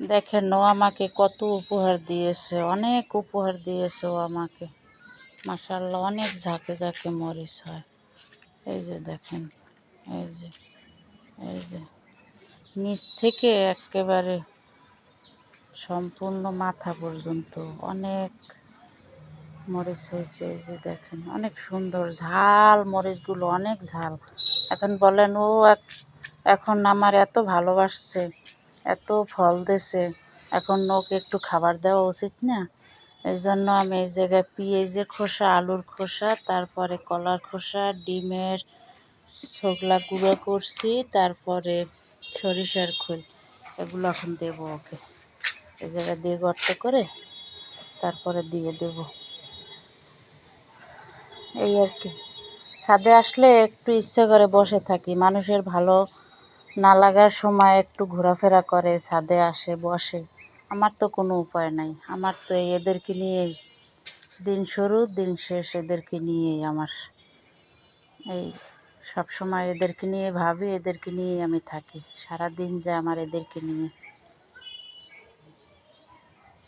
দেখেন, ও আমাকে কত উপহার দিয়েছে, অনেক উপহার দিয়েছে ও আমাকে। মাসাল্লাহ অনেক ঝাঁকে ঝাঁকে মরিচ হয়। এই যে দেখেন, এই যে এই যে। নিচ থেকে একেবারে সম্পূর্ণ মাথা পর্যন্ত অনেক মরিচ হয়েছে, এই যে দেখেন, অনেক সুন্দর ঝাল, মরিচগুলো অনেক ঝাল। এখন বলেন, ও এক, এখন আমার এত ভালোবাসছে এত ফল দিছে। এখন ওকে একটু খাবার দেওয়া উচিত না। এই জন্য আমি এই জায়গায় পেঁয়াজের খোসা, আলুর খোসা, তারপরে কলার খোসা, ডিমের ছোকলা গুঁড়ো করছি, তারপরে সরিষার খোল। এগুলো এখন দেবো ওকে। এই জায়গায় দিয়ে গর্ত করে তারপরে দিয়ে দেব। এই আর কি। ছাদে আসলে একটু ইচ্ছে করে বসে থাকি। মানুষের ভালো না লাগার সময় একটু ঘোরাফেরা করে, ছাদে আসে, বসে। আমার তো কোনো উপায় নাই। আমার তো এদেরকে নিয়ে দিন শুরু, দিন শেষ এদেরকে নিয়েই আমার। এই সব সময় এদেরকে নিয়ে ভাবি, এদেরকে নিয়েই আমি থাকি। সারা দিন যায় আমার এদেরকে নিয়ে।